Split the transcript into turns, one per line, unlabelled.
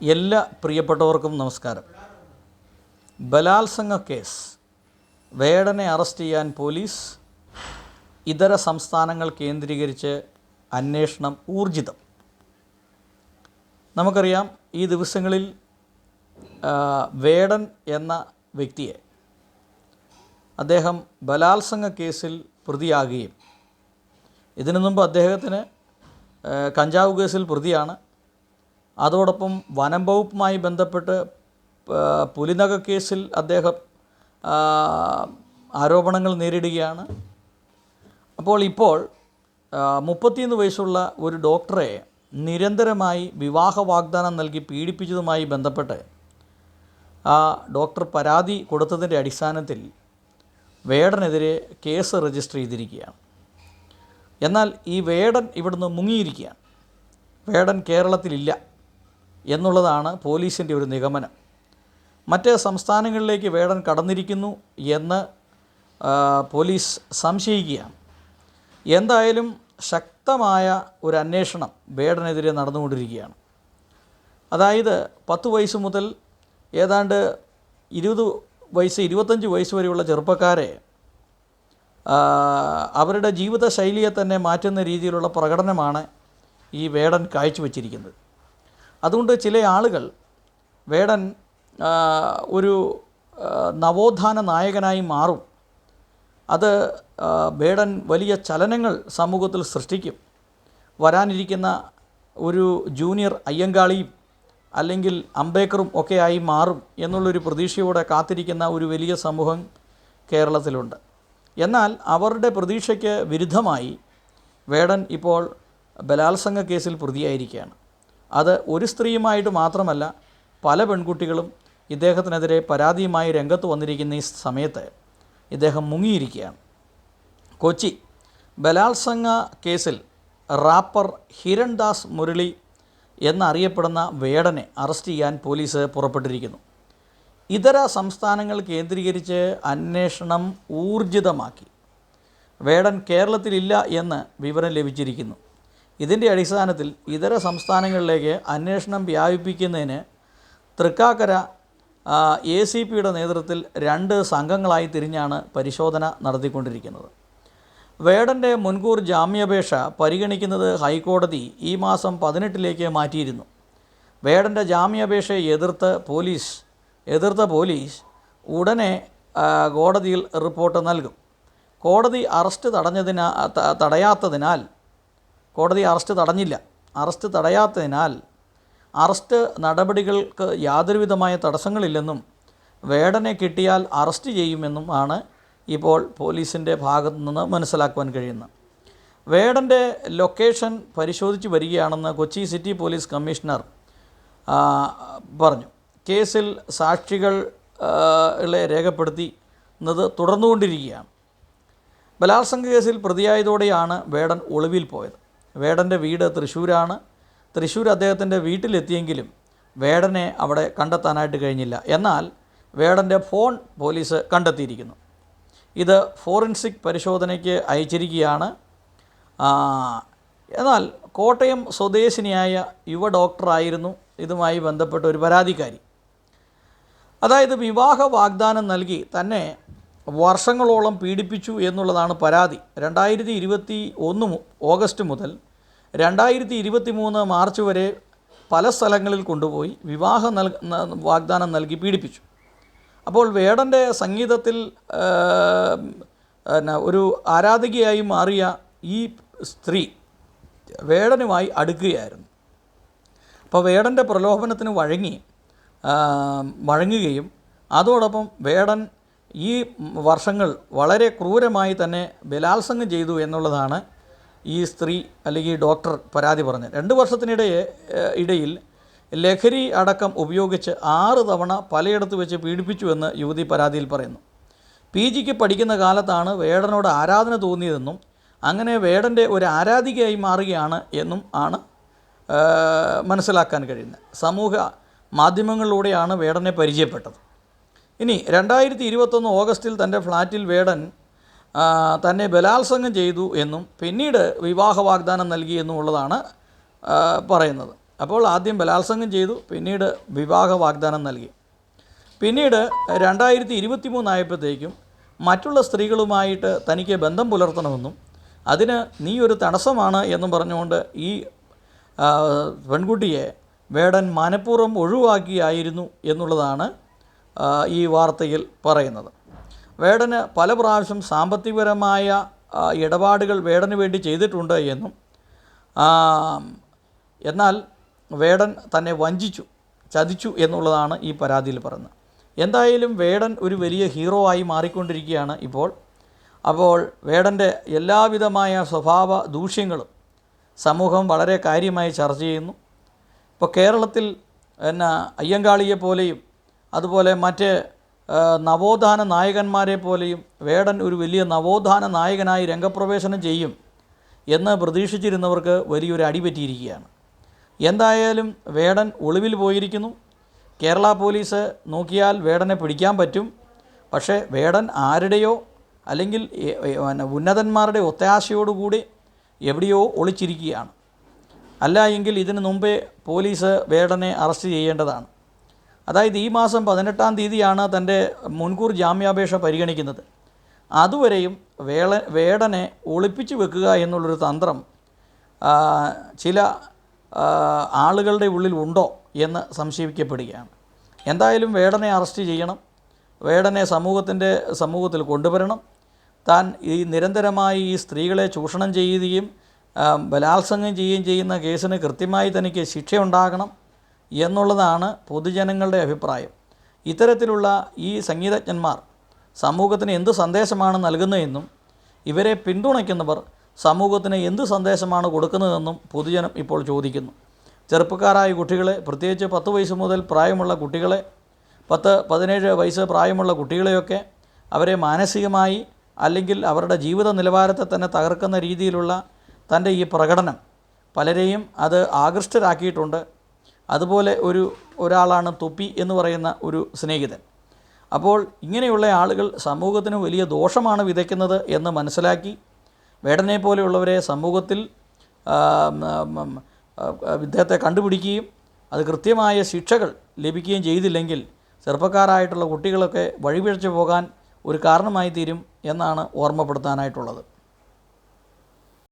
എല്ലാ പ്രിയപ്പെട്ടവർക്കും നമസ്കാരം. ബലാത്സംഗ കേസ്. വേടനെ അറസ്റ്റ് ചെയ്യാൻ പോലീസ് ഇതര സംസ്ഥാനങ്ങൾ കേന്ദ്രീകരിച്ച് അന്വേഷണം ഊർജിതം. നമുക്കറിയാം ഈ ദിവസങ്ങളിൽ വേടൻ എന്ന വ്യക്തിയെ അദ്ദേഹം ബലാത്സംഗ കേസിൽ പ്രതിയാകുകയും ഇതിനു മുമ്പ് അദ്ദേഹത്തിന് കഞ്ചാവ് കേസിൽ പ്രതിയാണ്. അതോടൊപ്പം വനം വകുപ്പുമായി ബന്ധപ്പെട്ട് പുലിനഗ കേസിൽ അദ്ദേഹം ആരോപണങ്ങൾ നേരിടുകയാണ്. അപ്പോൾ ഇപ്പോൾ മുപ്പത്തിയൊന്ന് വയസ്സുള്ള ഒരു ഡോക്ടറെ നിരന്തരമായി വിവാഹ വാഗ്ദാനം നൽകി പീഡിപ്പിച്ചതുമായി ബന്ധപ്പെട്ട് ആ ഡോക്ടർ പരാതി കൊടുത്തതിന്റെ അടിസ്ഥാനത്തിൽ വേടനെതിരെ കേസ് രജിസ്റ്റർ ചെയ്തിരിക്കുകയാണ്. എന്നാൽ ഈ വേടൻ ഇവിടുന്ന് മുങ്ങിയിരിക്കുകയാണ്. വേടൻ കേരളത്തിലില്ല. എന്നുള്ളതാണ് പോലീസിന്റെ ഒരു നിഗമനം. മറ്റ് സംസ്ഥാനങ്ങളിലേക്ക് വേടൻ കടന്നിരിക്കുന്നു എന്ന് പോലീസ് സംശയിക്കുകയാണ്. എന്തായാലും ശക്തമായ ഒരു അന്വേഷണം വേടനെതിരെ നടന്നുകൊണ്ടിരിക്കുകയാണ്. അതായത് പത്ത് വയസ്സ് മുതൽ ഏതാണ്ട് ഇരുപത് വയസ്സ് ഇരുപത്തഞ്ച് വയസ്സ് വരെയുള്ള ചെറുപ്പക്കാരെ അവരുടെ ജീവിത ശൈലിയെ തന്നെ മാറ്റുന്ന രീതിയിലുള്ള പ്രകടനമാണ് ഈ വേടൻ കാഴ്ചവെച്ചിരിക്കുന്നത്. അതുകൊണ്ട് ചില ആളുകൾ വേടൻ ഒരു നവോത്ഥാന നായകനായി മാറും. അത് വേടൻ വലിയ ചലനങ്ങൾ സമൂഹത്തിൽ സൃഷ്ടിക്കും. വരാനിരിക്കുന്ന ഒരു ജൂനിയർ അയ്യങ്കാളിയും അല്ലെങ്കിൽ അംബേക്കറും ഒക്കെ ആയി മാറും എന്നുള്ളൊരു പ്രതീക്ഷയോടെ കാത്തിരിക്കുന്ന ഒരു വലിയ സമൂഹം കേരളത്തിലുണ്ട്. എന്നാൽ അവരുടെ പ്രതീക്ഷയ്ക്ക് വിരുദ്ധമായി വേടൻ ഇപ്പോൾ ബലാത്സംഗ കേസിൽ പ്രതിയായിരിക്കുകയാണ്. അത് ഒരു സ്ത്രീയുമായിട്ട് മാത്രമല്ല പല പെൺകുട്ടികളും ഇദ്ദേഹത്തിനെതിരെ പരാതിയുമായി രംഗത്ത് വന്നിരിക്കുന്ന ഈ സമയത്ത് ഇദ്ദേഹം മുങ്ങിയിരിക്കുകയാണ്. കൊച്ചി ബലാത്സംഗ കേസിൽ റാപ്പർ ഹിരൺദാസ് മുരളി എന്നറിയപ്പെടുന്ന വേടനെ അറസ്റ്റ് ചെയ്യാൻ പോലീസ് പുറപ്പെട്ടിരിക്കുന്നു. ഇതര സംസ്ഥാനങ്ങൾ കേന്ദ്രീകരിച്ച് അന്വേഷണം ഊർജിതമാക്കി. വേടൻ കേരളത്തിലില്ല എന്ന് വിവരം ലഭിച്ചിരിക്കുന്നു. ഇതിന്റെ അടിസ്ഥാനത്തിൽ ഇതര സംസ്ഥാനങ്ങളിലേക്ക് അന്വേഷണം വ്യാപിപ്പിക്കുന്നതിന് തൃക്കാക്കര എ സി പിയുടെ നേതൃത്വത്തിൽ രണ്ട് സംഘങ്ങളായി തിരിഞ്ഞാണ് പരിശോധന നടത്തിക്കൊണ്ടിരിക്കുന്നത്. വേടന്റെ മുൻകൂർ ജാമ്യാപേക്ഷ പരിഗണിക്കുന്നത് ഹൈക്കോടതി ഈ മാസം പതിനെട്ടിലേക്ക് മാറ്റിയിരുന്നു. വേടന്റെ ജാമ്യാപേക്ഷയെ എതിർത്ത് പോലീസ് എതിർത്ത പോലീസ് ഉടനെ കോടതിയിൽ റിപ്പോർട്ട് നൽകും. കോടതി അറസ്റ്റ് തടഞ്ഞതിനാ തടയാത്തതിനാൽ കോടതി അറസ്റ്റ് തടഞ്ഞില്ല. അറസ്റ്റ് തടയാത്തതിനാൽ അറസ്റ്റ് നടപടികൾക്ക് യാതൊരുവിധമായ തടസ്സങ്ങളില്ലെന്നും വേടനെ കിട്ടിയാൽ അറസ്റ്റ് ചെയ്യുമെന്നും ആണ് ഇപ്പോൾ പോലീസിന്റെ ഭാഗത്തു നിന്ന് മനസ്സിലാക്കുവാൻ കഴിയുന്നത്. വേടന്റെ ലൊക്കേഷൻ പരിശോധിച്ച് വരികയാണെന്ന് കൊച്ചി സിറ്റി പോലീസ് കമ്മീഷണർ പറഞ്ഞു. കേസിൽ സാക്ഷികൾ രേഖപ്പെടുത്തി എന്നത് തുടർന്നുകൊണ്ടിരിക്കുകയാണ്. ബലാത്സംഗ കേസിൽ പ്രതിയായതോടെയാണ് വേടൻ ഒളിവിൽ പോയത്. വേടന്റെ വീട് തൃശ്ശൂരാണ്. തൃശ്ശൂർ അദ്ദേഹത്തിന്റെ വീട്ടിലെത്തിയെങ്കിലും വേടനെ അവിടെ കണ്ടെത്താനായിട്ട് കഴിഞ്ഞില്ല. എന്നാൽ വേടന്റെ ഫോൺ പോലീസ് കണ്ടെത്തിയിരിക്കുന്നു. ഇത് ഫോറൻസിക് പരിശോധനയ്ക്ക് അയച്ചിരിക്കുകയാണ്. എന്നാൽ കോട്ടയം സ്വദേശിനിയായ യുവ ഡോക്ടറായിരുന്നു. ഇതുമായി ബന്ധപ്പെട്ട ഒരു പരാതിക്കാരി. അതായത് വിവാഹ വാഗ്ദാനം നൽകി തന്നെ വർഷങ്ങളോളം പീഡിപ്പിച്ചു എന്നുള്ളതാണ് പരാതി. രണ്ടായിരത്തി ഇരുപത്തി ഒന്ന് ഓഗസ്റ്റ് മുതൽ രണ്ടായിരത്തി ഇരുപത്തി മൂന്ന് മാർച്ച് വരെ പല സ്ഥലങ്ങളിൽ കൊണ്ടുപോയി വിവാഹ നൽ വാഗ്ദാനം നൽകി പീഡിപ്പിച്ചു. അപ്പോൾ വേടന്റെ സംഗീതത്തിൽ ഒരു ആരാധകയായി മാറിയ ഈ സ്ത്രീ വേടനുമായി അടുക്കുകയായിരുന്നു. അപ്പോൾ വേടന്റെ പ്രലോഭനത്തിന് വഴങ്ങി വഴങ്ങുകയും അതോടൊപ്പം വേടൻ ഈ വർഷങ്ങൾ വളരെ ക്രൂരമായി തന്നെ ബലാത്സംഗം ചെയ്തു എന്നുള്ളതാണ് ഈ സ്ത്രീ അല്ലെങ്കിൽ ഈ ഡോക്ടർ പരാതി പറഞ്ഞത്. രണ്ട് വർഷത്തിനിടയെ ഏഹ്, ഇടയിൽ ലഹരി അടക്കം ഉപയോഗിച്ച് ആറ് തവണ പലയിടത്ത് വെച്ച് പീഡിപ്പിച്ചുവെന്ന് യുവതി പരാതിയിൽ പറയുന്നു. പി ജിക്ക് പഠിക്കുന്ന കാലത്താണ് വേടനോട് ആരാധന തോന്നിയതെന്നും അങ്ങനെ വേടന്റെ ഒരു ആരാധികയായി മാറുകയാണ് എന്നും ആണ് മനസ്സിലാക്കാൻ കഴിയുന്നത്. സമൂഹ മാധ്യമങ്ങളിലൂടെയാണ് വേടനെ പരിചയപ്പെട്ടത്. ഇനി രണ്ടായിരത്തി ഇരുപത്തൊന്ന് ഓഗസ്റ്റിൽ തന്റെ ഫ്ലാറ്റിൽ വേടൻ തന്നെ ബലാത്സംഗം ചെയ്തു എന്നും പിന്നീട് വിവാഹ വാഗ്ദാനം നൽകി എന്നുമുള്ളതാണ് പറയുന്നത്. അപ്പോൾ ആദ്യം ബലാത്സംഗം ചെയ്തു പിന്നീട് വിവാഹ വാഗ്ദാനം നൽകി. പിന്നീട് രണ്ടായിരത്തി ഇരുപത്തി മൂന്നായപ്പോഴത്തേക്കും മറ്റുള്ള സ്ത്രീകളുമായിട്ട് തനിക്ക് ബന്ധം പുലർത്തണമെന്നും അതിന് നീ ഒരു തടസ്സമാണ് എന്നും പറഞ്ഞുകൊണ്ട് ഈ പെൺകുട്ടിയെ വേടൻ മനഃപൂർവം ഒഴിവാക്കിയായിരുന്നു എന്നുള്ളതാണ് ഈ വാർത്തയിൽ പറയുന്നത്. വേടന് പല പ്രാവശ്യം സാമ്പത്തികപരമായ ഇടപാടുകൾ വേടന് വേണ്ടി ചെയ്തിട്ടുണ്ട് എന്നും എന്നാൽ വേടൻ തന്നെ വഞ്ചിച്ചു ചതിച്ചു എന്നുള്ളതാണ് ഈ പരാതിയിൽ പറയുന്നത്. എന്തായാലും വേടൻ ഒരു വലിയ ഹീറോ ആയി മാറിക്കൊണ്ടിരിക്കുകയാണ് ഇപ്പോൾ. അപ്പോൾ വേടന്റെ എല്ലാവിധമായ സ്വഭാവ ദൂഷ്യങ്ങളും സമൂഹം വളരെ കാര്യമായി ചർച്ച ചെയ്യുന്നു. ഇപ്പോൾ കേരളത്തിൽ എന്നാ അയ്യങ്കാളിയെ പോലെയും അതുപോലെ മറ്റ് നവോത്ഥാന നായകന്മാരെ പോലെയും വേടൻ ഒരു വലിയ നവോത്ഥാന നായകനായി രംഗപ്രവേശനം ചെയ്യും എന്ന് പ്രതീക്ഷിച്ചിരുന്നവർക്ക് വലിയൊരു അടി പറ്റിയിരിക്കുകയാണ്. എന്തായാലും വേടൻ ഒളിവിൽ പോയിരിക്കുന്നു. കേരള പോലീസ് നോക്കിയാൽ വേടനെ പിടിക്കാൻ പറ്റും. പക്ഷേ വേടൻ ആരുടെയോ അല്ലെങ്കിൽ ഉന്നതന്മാരുടെ ഒത്താശയോടുകൂടി എവിടെയോ ഒളിച്ചിരിക്കുകയാണ്. അല്ല എങ്കിൽ ഇതിനു മുമ്പേ പോലീസ് വേടനെ അറസ്റ്റ് ചെയ്യേണ്ടതാണ്. അതായത് ഈ മാസം പതിനെട്ടാം തീയതിയാണ് തന്റെ മുൻകൂർ ജാമ്യാപേക്ഷ പരിഗണിക്കുന്നത്. അതുവരെയും വേള വേടനെ ഒളിപ്പിച്ചു വെക്കുക എന്നുള്ളൊരു തന്ത്രം ചില ആളുകളുടെ ഉള്ളിൽ ഉണ്ടോ എന്ന് സംശയിക്കപ്പെടുകയാണ്. എന്തായാലും വേടനെ അറസ്റ്റ് ചെയ്യണം. വേടനെ സമൂഹത്തിന്റെ സമൂഹത്തിൽ കൊണ്ടുവരണം. താൻ ഈ നിരന്തരമായി ഈ സ്ത്രീകളെ ചൂഷണം ചെയ്യുകയും ബലാത്സംഗം ചെയ്യുകയും ചെയ്യുന്ന കേസിന് കൃത്യമായി തനിക്ക് ശിക്ഷയുണ്ടാകണം. എന്നുള്ളതാണ് പൊതുജനങ്ങളുടെ അഭിപ്രായം. ഇത്തരത്തിലുള്ള ഈ സംഗീതജ്ഞന്മാർ സമൂഹത്തിന് എന്ത് സന്ദേശമാണ് നൽകുന്നതെന്നും ഇവരെ പിന്തുണയ്ക്കുന്നവർ സമൂഹത്തിന് എന്ത് സന്ദേശമാണ് കൊടുക്കുന്നതെന്നും പൊതുജനം ഇപ്പോൾ ചോദിക്കുന്നു. ചെറുപ്പക്കാരായ കുട്ടികളെ പ്രത്യേകിച്ച് പത്ത് വയസ്സ് മുതൽ പ്രായമുള്ള കുട്ടികളെ പത്ത് പതിനേഴ് വയസ്സ് പ്രായമുള്ള കുട്ടികളെയൊക്കെ അവരെ മാനസികമായി അല്ലെങ്കിൽ അവരുടെ ജീവിത നിലവാരത്തെ തന്നെ തകർക്കുന്ന രീതിയിലുള്ള തന്റെ ഈ പ്രകടനം പലരെയും അത് ആകൃഷ്ടരാക്കിയിട്ടുണ്ട്. അതുപോലെ ഒരു ഒരാളാണ് തൊപ്പി എന്ന് പറയുന്ന ഒരു സ്നേഹിതൻ. അപ്പോൾ ഇങ്ങനെയുള്ള ആളുകൾ സമൂഹത്തിന് വലിയ ദോഷമാണ് വിതയ്ക്കുന്നത് എന്ന് മനസ്സിലാക്കി വേടനെ പോലെയുള്ളവരെ സമൂഹത്തിൽ ഇദ്ദേഹത്തെ കണ്ടുപിടിക്കുകയും അത് കൃത്യമായ ശിക്ഷകൾ ലഭിക്കുകയും ചെയ്തില്ലെങ്കിൽ ചെറുപ്പക്കാരായിട്ടുള്ള കുട്ടികളൊക്കെ വഴിപിഴച്ചു പോകാൻ ഒരു കാരണമായി തീരും എന്നാണ് ഓർമ്മപ്പെടുത്താനായിട്ടുള്ളത്.